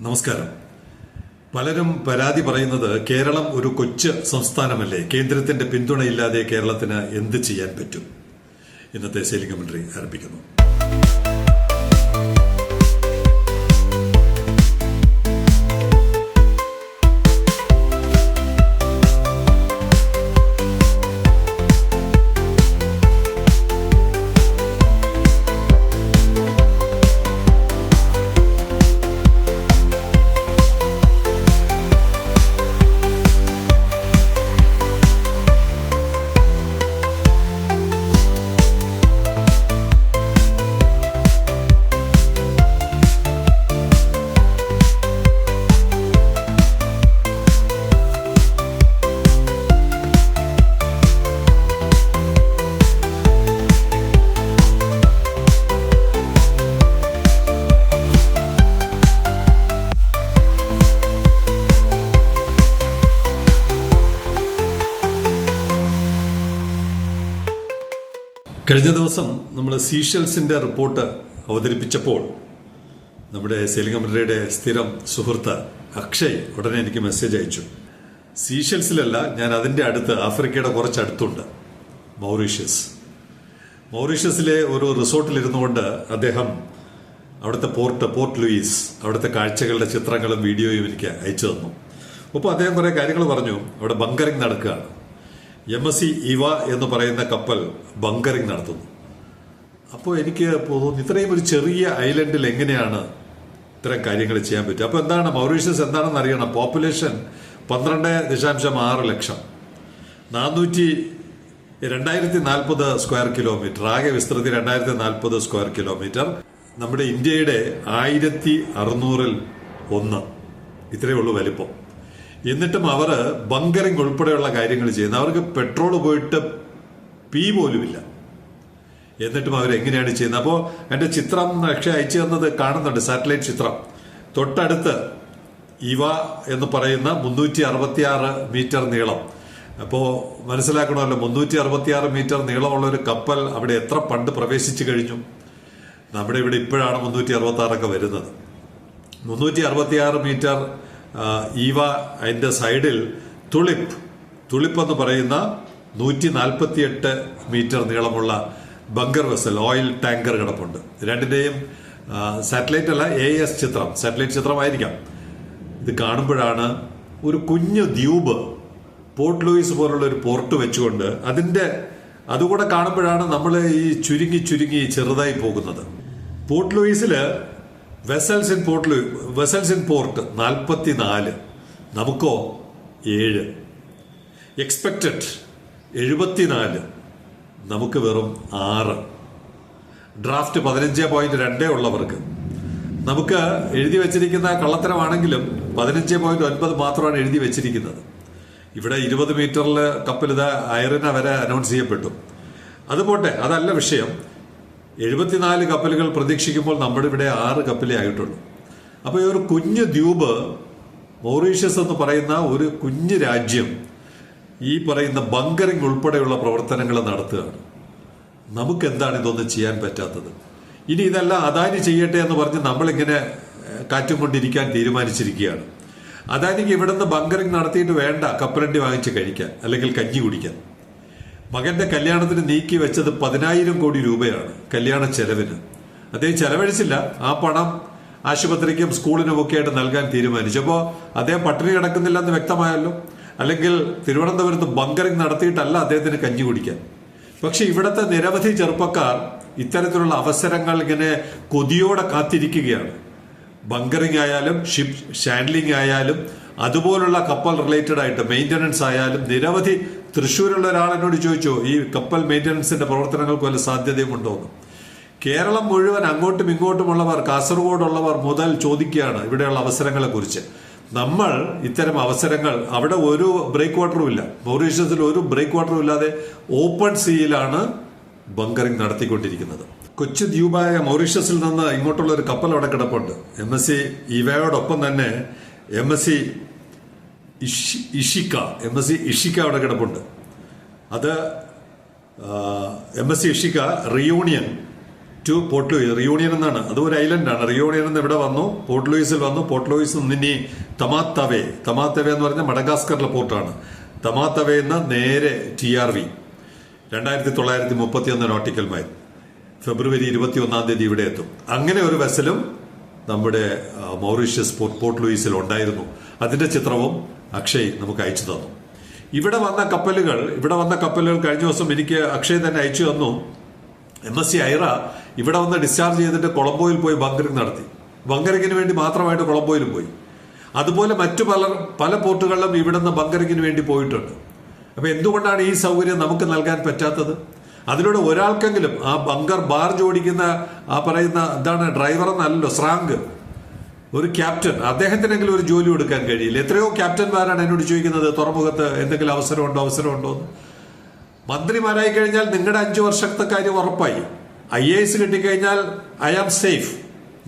നമസ്കാരം. പലരും പരാതി പറയുന്നത് കേരളം ഒരു കൊച്ചു സംസ്ഥാനമല്ലേ? കേന്ദ്രത്തിന്റെ പിന്തുണയില്ലാതെ കേരളത്തിന് എന്ത് ചെയ്യാൻ പറ്റും? ഇന്നത്തെ ശൈലി കമന്ററി ആരംഭിക്കുന്നു. കഴിഞ്ഞ ദിവസം നമ്മൾ സീഷൽസിന്റെ റിപ്പോർട്ട് അവതരിപ്പിച്ചപ്പോൾ നമ്മുടെ സെയിലിംഗ് കമന്ററിയുടെ സ്ഥിരം സുഹൃത്ത് അക്ഷയ് ഉടനെ എനിക്ക് മെസ്സേജ് അയച്ചു. സീഷൽസിലല്ല ഞാൻ അതിന്റെ അടുത്ത് ആഫ്രിക്കയുടെ കുറച്ച് അടുത്തുണ്ട് മൗറീഷ്യസ്. മൗറീഷ്യസിലെ ഒരു റിസോർട്ടിൽ ഇരുന്നുകൊണ്ട് അദ്ദേഹം അവിടുത്തെ പോർട്ട് പോർട്ട് ലൂയിസ് അവിടുത്തെ കാഴ്ചകളുടെ ചിത്രങ്ങളും വീഡിയോയും എനിക്ക് അയച്ചു തന്നു. അപ്പോൾ അദ്ദേഹം കുറേ കാര്യങ്ങൾ പറഞ്ഞു. അവിടെ ബങ്കറിംഗ് നടക്കുകയാണ്. എം എസ് സി ഇവ എന്ന് പറയുന്ന കപ്പൽ ബങ്കറിംഗ് നടത്തുന്നു. അപ്പോൾ എനിക്ക് തോന്നുന്നു ഇത്രയും ഒരു ചെറിയ ഐലൻഡിൽ എങ്ങനെയാണ് ഇത്തരം കാര്യങ്ങൾ ചെയ്യാൻ പറ്റുക? അപ്പോൾ എന്താണ് മൗറീഷ്യസ് എന്താണെന്ന് അറിയണം. പോപ്പുലേഷൻ പന്ത്രണ്ട് ദശാംശം ആറ് ലക്ഷം. നാനൂറ്റി രണ്ടായിരത്തി നാൽപ്പത് സ്ക്വയർ കിലോമീറ്റർ. ആകെ വിസ്തൃതി രണ്ടായിരത്തി നാൽപ്പത് സ്ക്വയർ കിലോമീറ്റർ. നമ്മുടെ ഇന്ത്യയുടെ ആയിരത്തി അറുന്നൂറിൽ ഒന്ന്. ഇത്രയേ ഉള്ളൂ വലിപ്പം. എന്നിട്ടും അവർ ബങ്കറിംഗ് ഉൾപ്പെടെയുള്ള കാര്യങ്ങൾ ചെയ്യുന്നു. അവർക്ക് പെട്രോൾ പോയിട്ട് പി പോലുമില്ല. എന്നിട്ടും അവരെങ്ങനെയാണ് ചെയ്യുന്നത്? അപ്പോൾ എന്റെ ചിത്രം പക്ഷെ അയച്ചു തന്നത് കാണുന്നുണ്ട് സാറ്റലൈറ്റ് ചിത്രം. തൊട്ടടുത്ത് ഇവ എന്ന് പറയുന്ന മുന്നൂറ്റി അറുപത്തിയാറ് മീറ്റർ നീളം. അപ്പോൾ മനസ്സിലാക്കണമല്ലോ മുന്നൂറ്റി അറുപത്തിയാറ് മീറ്റർ നീളമുള്ള ഒരു കപ്പൽ അവിടെ എത്ര പണ്ട് പ്രവേശിച്ചു കഴിഞ്ഞു? നമ്മുടെ ഇവിടെ ഇപ്പോഴാണ് മുന്നൂറ്റി അറുപത്തി ആറൊക്കെ വരുന്നത്. മുന്നൂറ്റി അറുപത്തിയാറ് മീറ്റർ ആ, ഈവ അതിന്റെ സൈഡിൽ തുളിപ്പ്. തുളിപ്പ് എന്ന് പറയുന്ന നൂറ്റി നാൽപ്പത്തിയെട്ട് മീറ്റർ നീളമുള്ള ബങ്കർ വെസൽ ഓയിൽ ടാങ്കർ കിടപ്പുണ്ട്. രണ്ടിന്റെയും സാറ്റലൈറ്റ് അല്ല എ എസ് ചിത്രം. സാറ്റലൈറ്റ് ചിത്രമായിരിക്കാം. ഇത് കാണുമ്പോഴാണ് ഒരു കുഞ്ഞു ദ്വീപ് പോർട്ട് ലൂയിസ് പോലുള്ള ഒരു പോർട്ട് വെച്ചുകൊണ്ട് അതിന്റെ അതുകൂടെ കാണുമ്പോഴാണ് നമ്മൾ ഈ ചുരുങ്ങി ചുരുങ്ങി ചെറുതായി പോകുന്നത്. പോർട്ട് ലൂയിസിൽ വെസൽസ് ഇൻ പോർട്ട് ലൂ വെസൽസ് ഇൻ പോർട്ട് നാൽപ്പത്തിനാല് നമുക്കോ ഏഴ്. എക്സ്പെക്റ്റഡ് എഴുപത്തിനാല് നമുക്ക് വെറും ആറ്. ഡ്രാഫ്റ്റ് പതിനഞ്ച് പോയിന്റ് രണ്ടേ ഉള്ളവർക്ക്. നമുക്ക് എഴുതി വെച്ചിരിക്കുന്ന കള്ളത്തരമാണെങ്കിലും പതിനഞ്ച് പോയിന്റ് ഒൻപത് മാത്രമാണ് എഴുതി വെച്ചിരിക്കുന്നത്. ഇവിടെ ഇരുപത് മീറ്ററിൽ കപ്പലിത് അയറിന വരെ അനൗൺസ് ചെയ്യപ്പെട്ടു. അതുപോട്ടെ അതല്ല വിഷയം. എഴുപത്തിനാല് കപ്പലുകൾ പ്രതീക്ഷിക്കുമ്പോൾ നമ്മുടെ ഇവിടെ ആറ് കപ്പലേ ആയിട്ടുള്ളൂ. അപ്പോൾ ഈ ഒരു കുഞ്ഞു ദ്വീപ് മൗറീഷ്യസ് എന്ന് പറയുന്ന ഒരു കുഞ്ഞു രാജ്യം ഈ പറയുന്ന ബങ്കറിംഗ് ഉൾപ്പെടെയുള്ള പ്രവർത്തനങ്ങൾ നടത്തുകയാണ്. നമുക്ക് എന്താണ് ഇതൊന്നും ചെയ്യാൻ പറ്റാത്തത്? ഇനി ഇതെല്ലാം അദാനി ചെയ്യട്ടെ എന്ന് പറഞ്ഞ് നമ്മളിങ്ങനെ കാറ്റും കൊണ്ടിരിക്കാൻ തീരുമാനിച്ചിരിക്കുകയാണ്. അദാനിക്ക് ഇവിടുന്ന് ബങ്കറിംഗ് നടത്തിയിട്ട് വേണ്ട കപ്പലണ്ടി വാങ്ങിച്ച് കഴിക്കാൻ അല്ലെങ്കിൽ കഞ്ഞി കുടിക്കാൻ. മകന്റെ കല്യാണത്തിന് നീക്കി വെച്ചത് പതിനായിരം കോടി രൂപയാണ് കല്യാണ ചെലവിന്. അദ്ദേഹം ചെലവഴിച്ചില്ല. ആ പണം ആശുപത്രിക്കും സ്കൂളിനും ഒക്കെ ആയിട്ട് നൽകാൻ തീരുമാനിച്ചു. അപ്പോൾ അദ്ദേഹം പട്ടിണി കിടക്കുന്നില്ല എന്ന് വ്യക്തമായല്ലോ? അല്ലെങ്കിൽ തിരുവനന്തപുരത്ത് ബങ്കറിംഗ് നടത്തിയിട്ടല്ല അദ്ദേഹത്തിന് കഞ്ഞി കുടിക്കാൻ? പക്ഷെ ഇവിടുത്തെ നിരവധി ചെറുപ്പക്കാർ ഇത്തരത്തിലുള്ള അവസരങ്ങൾ ഇങ്ങനെ കൊതിയോടെ കാത്തിരിക്കുകയാണ്. ബങ്കറിംഗ് ആയാലും ഷിപ്പ് ഷാൻഡ്ലിംഗ് ആയാലും അതുപോലുള്ള കപ്പൽ റിലേറ്റഡ് ആയിട്ട് മെയിന്റനൻസ് ആയാലും നിരവധി തൃശ്ശൂരുള്ള ഒരാൾ എന്നോട് ചോദിച്ചു ഈ കപ്പൽ മെയിന്റനൻസിന്റെ പ്രവർത്തനങ്ങൾക്ക് വല്ല സാധ്യതയുമുണ്ടോ എന്ന്. കേരളം മുഴുവൻ അങ്ങോട്ടും ഇങ്ങോട്ടുമുള്ളവർ കാസർഗോഡുള്ളവർ മുതൽ ചോദിക്കുകയാണ് ഇവിടെയുള്ള അവസരങ്ങളെ കുറിച്ച് നമ്മൾ ഇത്തരം അവസരങ്ങൾ അവിടെ ഒരു ബ്രേക്ക് വാട്ടറും ഇല്ല. മൗറീഷ്യസിൽ ഒരു ബ്രേക്ക് വാട്ടറും ഇല്ലാതെ ഓപ്പൺ സീയിലാണ് ബങ്കറിംഗ് നടത്തിക്കൊണ്ടിരിക്കുന്നത്. കൊച്ചു ദ്വീപായ മൗറീഷ്യസിൽ നിന്ന് ഇങ്ങോട്ടുള്ള ഒരു കപ്പൽ അവിടെ കിടപ്പുണ്ട്. എം എസ് സി ഇവയോടൊപ്പം തന്നെ M S C Ishyka M S C Ishyka അവിടെ കിടപ്പുണ്ട്. അത് M S C Ishyka Reunion to Port Louis Reunion എന്നാണ്. അത് ഒരു ഐലൻഡാണ് റിയൂണിയൻ എന്ന് ഇവിടെ വന്നു. പോർട്ട് ലൂയിസിൽ വന്നു. പോർട്ട് ലൂയിസ് നിന്ന് ഇനി തമാത്തവേ. തമാത്തവേ എന്ന് പറഞ്ഞാൽ മഡഗാസ്കറിലെ പോർട്ടാണ് തമാത്തവേ എന്ന നേരെ ടി ആർ വി രണ്ടായിരത്തി തൊള്ളായിരത്തി മുപ്പത്തി ഒന്ന് നോട്ടിക്കൽ മൈൽ ഫെബ്രുവരി ഇരുപത്തി ഒന്നാം തീയതി ഇവിടെ എത്തും. അങ്ങനെ ഒരു വെസലും നമ്മുടെ മൗറീഷ്യസ് പോർട്ട് ലൂയിസിൽ ഉണ്ടായിരുന്നു. അതിന്റെ ചിത്രവും അക്ഷയ് നമുക്ക് അയച്ചു തന്നു. ഇവിടെ വന്ന കപ്പലുകൾ ഇവിടെ വന്ന കപ്പലുകൾ കഴിഞ്ഞ ദിവസം എനിക്ക് അക്ഷയ് തന്നെ അയച്ചു തന്നു. എം എസ് സി ഐറ ഇവിടെ വന്ന് ഡിസ്ചാർജ് ചെയ്തിട്ട് കൊളംബോയിൽ പോയി ബങ്കറിംഗ് നടത്തി. ബങ്കറിങ്ങിന് വേണ്ടി മാത്രമായിട്ട് കൊളംബോയിലും പോയി. അതുപോലെ മറ്റു പല പല പോർട്ടുകളിലും ഇവിടുന്ന് ബങ്കറിങ്ങിന് വേണ്ടി പോയിട്ടുണ്ട്. അപ്പൊ എന്തുകൊണ്ടാണ് ഈ സൗകര്യം നമുക്ക് നൽകാൻ പറ്റാത്തത്? അതിലൂടെ ഒരാൾക്കെങ്കിലും ആ ബങ്കർ ബാർജ് ഓടിക്കുന്ന ആ പറയുന്ന എന്താണ് ഡ്രൈവർ എന്നല്ലല്ലോ സ്രാങ്ക്. ഒരു ക്യാപ്റ്റൻ അദ്ദേഹത്തിനെങ്കിലും ഒരു ജോലി കൊടുക്കാൻ കഴിയില്ല. എത്രയോ ക്യാപ്റ്റന്മാരാണ് എന്നോട് ചോദിക്കുന്നത് തുറമുഖത്ത് എന്തെങ്കിലും അവസരമുണ്ടോ അവസരമുണ്ടോ മന്ത്രിമാരായി കഴിഞ്ഞാൽ നിങ്ങളുടെ അഞ്ചു വർഷത്തെ കാര്യം ഉറപ്പായി. ഐ എ എസ് കിട്ടിക്കഴിഞ്ഞാൽ ഐ ആം സേഫ്.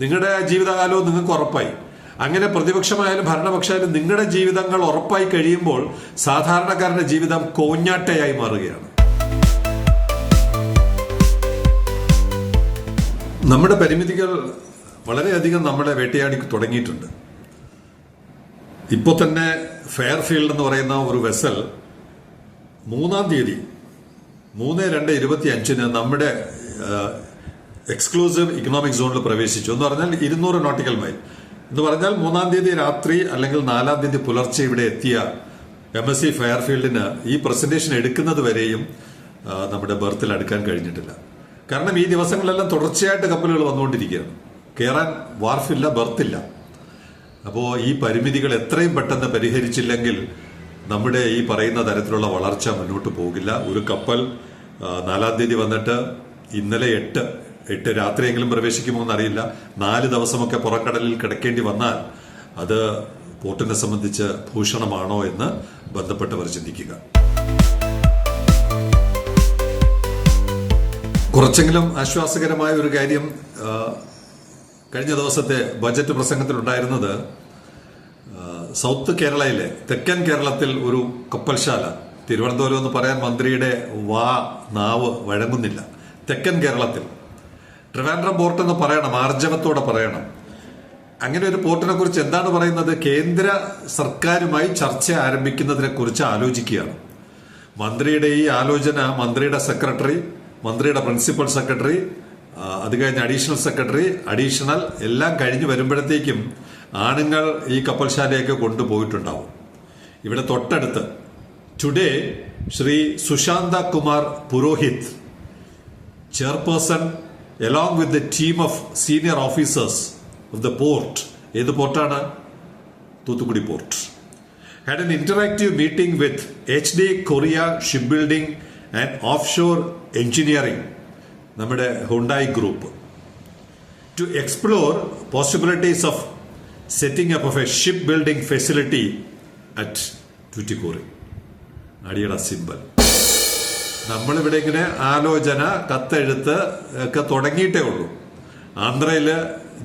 നിങ്ങളുടെ ജീവിതകാലവും നിങ്ങൾക്ക് ഉറപ്പായി. അങ്ങനെ പ്രതിപക്ഷമായാലും ഭരണപക്ഷമായാലും നിങ്ങളുടെ ജീവിതങ്ങൾ ഉറപ്പായി കഴിയുമ്പോൾ സാധാരണക്കാരന്റെ ജീവിതം കോഞ്ഞാട്ടയായി മാറുകയാണ്. നമ്മുടെ പരിമിതികൾ വളരെയധികം നമ്മളെ വേട്ടയാടി തുടങ്ങിയിട്ടുണ്ട്. ഇപ്പോൾ തന്നെ ഫെയർഫീൽഡ് എന്ന് പറയുന്ന ഒരു വെസൽ മൂന്നാം തീയതി മൂന്ന് രണ്ട് ഇരുപത്തി അഞ്ചിന് നമ്മുടെ എക്സ്ക്ലൂസീവ് ഇക്കണോമിക് സോണിൽ പ്രവേശിച്ചു. എന്ന് പറഞ്ഞാൽ ഇരുന്നൂറ് നോട്ടിക്കൽ മൈൽ. എന്ന് പറഞ്ഞാൽ മൂന്നാം തീയതി രാത്രി അല്ലെങ്കിൽ നാലാം തീയതി പുലർച്ചെ ഇവിടെ എത്തിയ എം എസ് സി ഫെയർഫീൽഡിന് ഈ പ്രസന്റേഷൻ എടുക്കുന്നത് വരെയും നമ്മുടെ ബർത്തിൽ അടുക്കാൻ കഴിഞ്ഞിട്ടില്ല. കാരണം ഈ ദിവസങ്ങളിലെല്ലാം തുടർച്ചയായിട്ട് കപ്പലുകൾ വന്നുകൊണ്ടിരിക്കുകയാണ്. കയറാൻ വാർഫില്ല ബർത്തില്ല. അപ്പോൾ ഈ പരിമിതികൾ എത്രയും പെട്ടെന്ന് പരിഹരിച്ചില്ലെങ്കിൽ നമ്മുടെ ഈ പറയുന്ന തരത്തിലുള്ള വളർച്ച മുന്നോട്ട് പോകില്ല. ഒരു കപ്പൽ നാലാം തീയതി വന്നിട്ട് ഇന്നലെ എട്ട് എട്ട് രാത്രിയെങ്കിലും പ്രവേശിക്കുമോ എന്നറിയില്ല. നാല് ദിവസമൊക്കെ പുറക്കടലിൽ കിടക്കേണ്ടി വന്നാൽ അത് പോർട്ടിനെ സംബന്ധിച്ച് ഭൂഷണമാണോ എന്ന് ബന്ധപ്പെട്ടവർ ചിന്തിക്കുക. കുറച്ചെങ്കിലും ആശ്വാസകരമായ ഒരു കാര്യം കഴിഞ്ഞ ദിവസത്തെ ബജറ്റ് പ്രസംഗത്തിൽ ഉണ്ടായിരുന്നത് സൗത്ത് കേരളയിലെ തെക്കൻ കേരളത്തിൽ ഒരു കപ്പൽശാല തിരുവനന്തപുരം എന്ന് പറയാൻ മന്ത്രിയുടെ വാ നാവ് വഴങ്ങുന്നില്ല. തെക്കൻ കേരളത്തിൽ. ട്രിവാൻഡ്രം പോർട്ട് എന്ന് പറയണം ആർജവത്തോടെ പറയണം. അങ്ങനെ ഒരു പോർട്ടിനെ കുറിച്ച് എന്താണ് പറയുന്നത്? കേന്ദ്ര സർക്കാരുമായി ചർച്ച ആരംഭിക്കുന്നതിനെ കുറിച്ച് ആലോചിക്കുകയാണ്. മന്ത്രിയുടെ ഈ ആലോചന മന്ത്രിയുടെ സെക്രട്ടറി മന്ത്രിയുടെ പ്രിൻസിപ്പൽ സെക്രട്ടറി അത് കഴിഞ്ഞ് അഡീഷണൽ സെക്രട്ടറി അഡീഷണൽ എല്ലാം കഴിഞ്ഞ് വരുമ്പോഴത്തേക്കും ആണുങ്ങൾ ഈ കപ്പൽശാലയൊക്കെ കൊണ്ടുപോയിട്ടുണ്ടാവും. ഇവിടെ തൊട്ടടുത്ത്. Today Shri Sushanta Kumar Purohit chairperson along with the team of senior officers of the port ഏത് പോർട്ടാണ് Thoothukudi port had an interactive meeting with H D Korea ship building and offshore Engineering. നമ്മുടെ Hyundai group to explore possibilities of setting up of a ship building facility at Tuticorin അടിയട സിമ്പൽ നമ്മളിവിടെ ഇങ്ങനെ ആലോചന കത്തെഴുത്ത് ഒക്കെ തുടങ്ങിയിട്ടേ ഉള്ളൂ. ആന്ധ്രയിൽ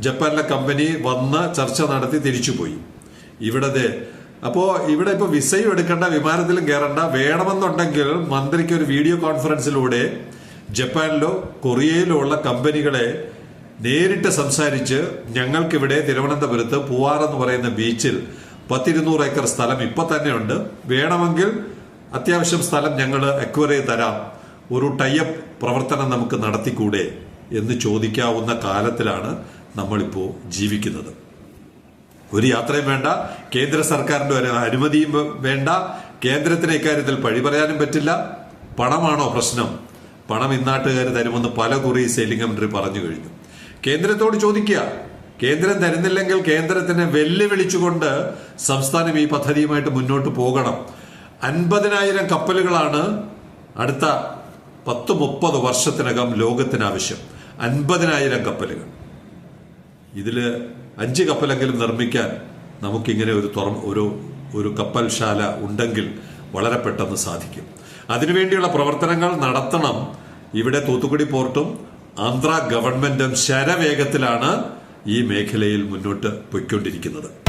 ജപ്പാനിലെ കമ്പനി വന്ന് ചർച്ച നടത്തി തിരിച്ചുപോയി. ഇവിടെ അപ്പോൾ അപ്പോ ഇവിടെ ഇപ്പോൾ വിസയും എടുക്കേണ്ട വിമാനത്തിലും കയറണ്ട വേണമെന്നുണ്ടെങ്കിൽ മന്ത്രിക്ക് ഒരു വീഡിയോ കോൺഫറൻസിലൂടെ ജപ്പാനിലോ കൊറിയയിലോ ഉള്ള കമ്പനികളെ നേരിട്ട് സംസാരിച്ച് ഞങ്ങൾക്കിവിടെ തിരുവനന്തപുരത്ത് പൂവാർ എന്ന് പറയുന്ന ബീച്ചിൽ പത്തിരുന്നൂറ് ഏക്കർ സ്ഥലം ഇപ്പൊ തന്നെയുണ്ട്. വേണമെങ്കിൽ അത്യാവശ്യം സ്ഥലം ഞങ്ങൾ അക്വയർ ചെയ്ത് തരാം. ഒരു ടൈപ്പ് പ്രവർത്തനം നമുക്ക് നടത്തിക്കൂടെ എന്ന് ചോദിക്കാവുന്ന കാലത്തിലാണ് നമ്മളിപ്പോൾ ജീവിക്കുന്നത്. ഒരു യാത്രയും വേണ്ട. കേന്ദ്ര സർക്കാരിന്റെ ഒരു അനുമതിയും വേണ്ട. കേന്ദ്രത്തിന് ഇക്കാര്യത്തിൽ പഴി പറയാനും പറ്റില്ല. പണമാണോ പ്രശ്നം? പണം ഇന്നാട്ടുകാർ തരുമെന്ന് പല കുറി സെയിലിംഗ് മന്ത്രി പറഞ്ഞു കഴിഞ്ഞു. കേന്ദ്രത്തോട് ചോദിക്കുക കേന്ദ്രം തരുന്നില്ലെങ്കിൽ കേന്ദ്രത്തിനെ വെല്ലുവിളിച്ചുകൊണ്ട് സംസ്ഥാനം ഈ പദ്ധതിയുമായിട്ട് മുന്നോട്ട് പോകണം. അൻപതിനായിരം കപ്പലുകളാണ് അടുത്ത പത്ത് മുപ്പത് വർഷത്തിനകം ലോകത്തിന് ആവശ്യം. അൻപതിനായിരം കപ്പലുകൾ. ഇതിൽ അഞ്ച് കപ്പലെങ്കിലും നിർമ്മിക്കാൻ നമുക്കിങ്ങനെ ഒരു തുറ ഒരു ഒരു കപ്പൽശാല ഉണ്ടെങ്കിൽ വളരെ പെട്ടെന്ന് സാധിക്കും. അതിനുവേണ്ടിയുള്ള പ്രവർത്തനങ്ങൾ നടത്തണം. ഇവിടെ തൂത്തുക്കുടി പോർട്ടും ആന്ധ്ര ഗവൺമെന്റും ശരവേഗത്തിലാണ് ഈ മേഖലയിൽ മുന്നോട്ട് പൊയ്ക്കൊണ്ടിരിക്കുന്നത്.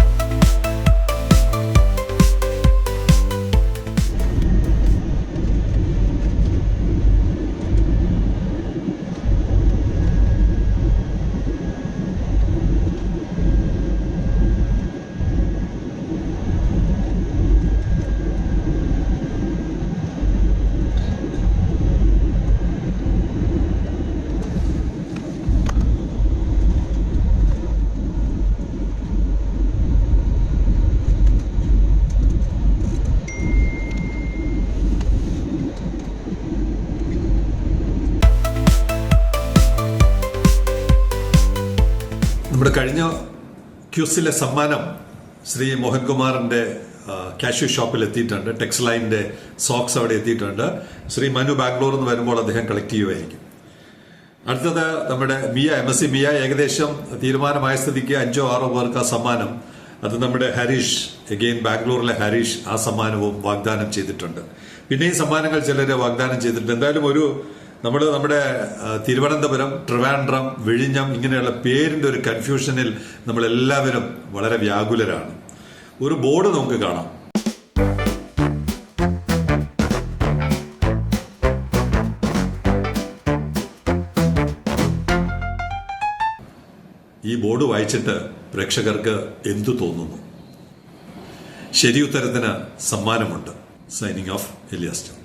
ക്യൂസിലെ സമ്മാനം ശ്രീ മോഹൻകുമാറിന്റെ കാഷ്യൂ ഷോപ്പിൽ എത്തിയിട്ടുണ്ട്. ടെക്സ്റ്റൈലിന്റെ സോക്സ് അവിടെ എത്തിയിട്ടുണ്ട്. ശ്രീ മനു ബാംഗ്ലൂർ എന്ന് വരുമ്പോൾ അദ്ദേഹം കളക്ട് ചെയ്യുമായിരിക്കും അടുത്തത് നമ്മുടെ Mia M S C Mia ഏകദേശം തീരുമാനമായ സ്ഥിതിക്ക് അഞ്ചോ ആറോ പേർക്ക് ആ സമ്മാനം അത് നമ്മുടെ ഹരീഷ് എഗെയിൻ ബാംഗ്ലൂരിലെ ഹരീഷ് ആ സമ്മാനവും വാഗ്ദാനം ചെയ്തിട്ടുണ്ട്. പിന്നെയും സമ്മാനങ്ങൾ ചിലരെ വാഗ്ദാനം ചെയ്തിട്ടുണ്ട്. എന്തായാലും ഒരു നമ്മൾ നമ്മുടെ തിരുവനന്തപുരം ട്രിവാൻഡ്രം വിഴിഞ്ഞം ഇങ്ങനെയുള്ള പേരിന്റെ ഒരു കൺഫ്യൂഷനിൽ നമ്മൾ എല്ലാവരും വളരെ വ്യാകുലരാണ്. ഒരു ബോർഡ് നമുക്ക് കാണാം. ഈ ബോർഡ് വായിച്ചിട്ട് പ്രേക്ഷകർക്ക് എന്തു തോന്നുന്നു? ശരി ഉത്തരത്തിന് സമ്മാനമുണ്ട് സൈനിങ് ഓഫ് എലിയാസ്റ്റർ